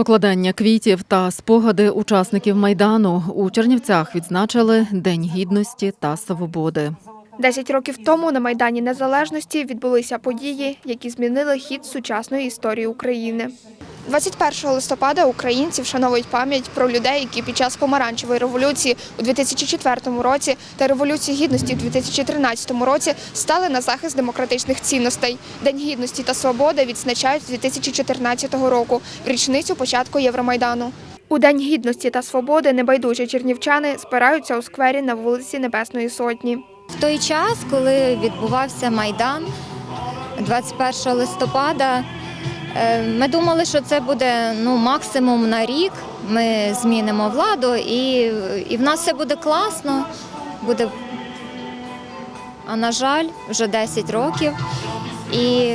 Покладання квітів та спогади учасників майдану у Чернівцях відзначили День гідності та свободи. Десять років тому на Майдані Незалежності відбулися події, які змінили хід сучасної історії України. 21 листопада українці вшановують пам'ять про людей, які під час помаранчевої революції у 2004 році та революції гідності у 2013 році стали на захист демократичних цінностей. День гідності та свободи відзначають з 2014 року, в річницю початку Євромайдану. У День гідності та свободи небайдужі чернівчани збираються у сквері на вулиці Небесної Сотні. В той час, коли відбувався Майдан 21 листопада, ми думали, що це буде ну, максимум на рік. Ми змінимо владу і, і в нас все буде класно. Буде... А на жаль, вже 10 років. І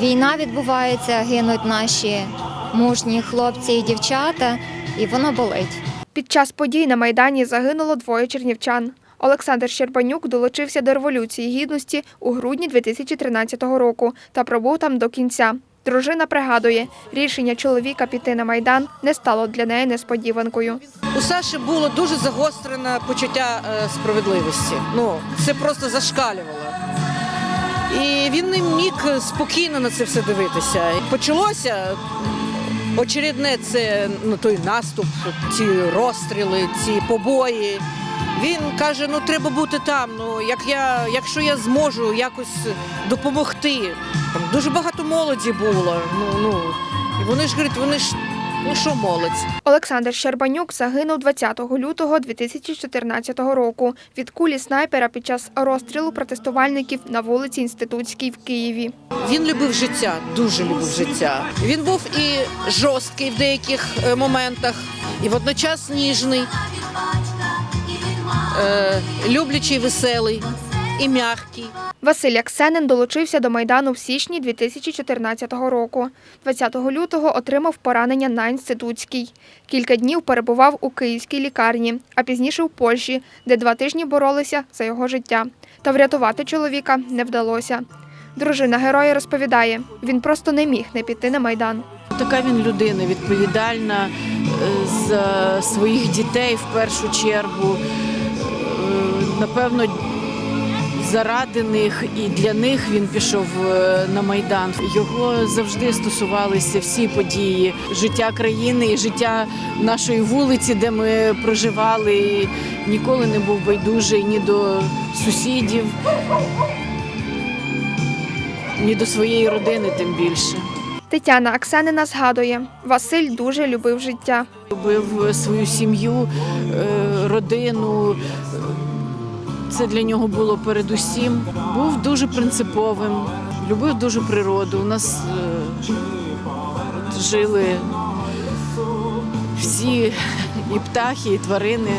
війна відбувається, гинуть наші мужні хлопці і дівчата, і воно болить. Під час подій на Майдані загинуло двоє чернівчан. Олександр Щербанюк долучився до Революції Гідності у грудні 2013 року та пробув там до кінця. Дружина пригадує, рішення чоловіка піти на Майдан не стало для неї несподіванкою. У Саші було дуже загострене почуття е, справедливості. Ну, це просто зашкалювало. І він не міг спокійно на це все дивитися. Почалося очередне це ну, той наступ, ці розстріли, ці побої. Він каже: ну треба бути там. Ну як я, якщо я зможу якось допомогти. Там дуже багато молоді було. Ну ну і вони ж говорять, вони ж ну що молодь. Олександр Щербанюк загинув 20 лютого 2014 року від кулі снайпера під час розстрілу протестувальників на вулиці Інститутській в Києві. Він любив життя, дуже любив життя. Він був і жорсткий в деяких е, моментах, і водночас ніжний, люблячий, веселий і м'який. Василь Аксенин долучився до Майдану в січні 2014 року. 20 лютого отримав поранення на інститутській. Кілька днів перебував у київській лікарні, а пізніше в Польщі, де два тижні боролися за його життя. Та врятувати чоловіка не вдалося. Дружина героя розповідає, він просто не міг не піти на Майдан. Така він людина відповідальна е, за своїх дітей в першу чергу. Напевно, заради них і для них він пішов е, на майдан. Його завжди стосувалися всі події життя країни і життя нашої вулиці, де ми проживали. І ніколи не був байдужий ні до сусідів, ні до своєї родини, тим більше. Тетяна Аксенина згадує, Василь дуже любив життя. Любив свою сім'ю, е, родину. Це для нього було передусім. Був дуже принциповим, любив дуже природу. У нас е, жили всі і птахи, і тварини.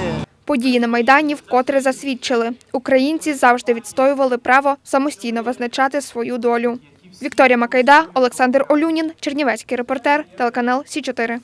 Події на Майдані вкотре засвідчили. Українці завжди відстоювали право самостійно визначати свою долю. Вікторія Макайда, Олександр Олюнін, Чернівецький репортер, телеканал Сі 4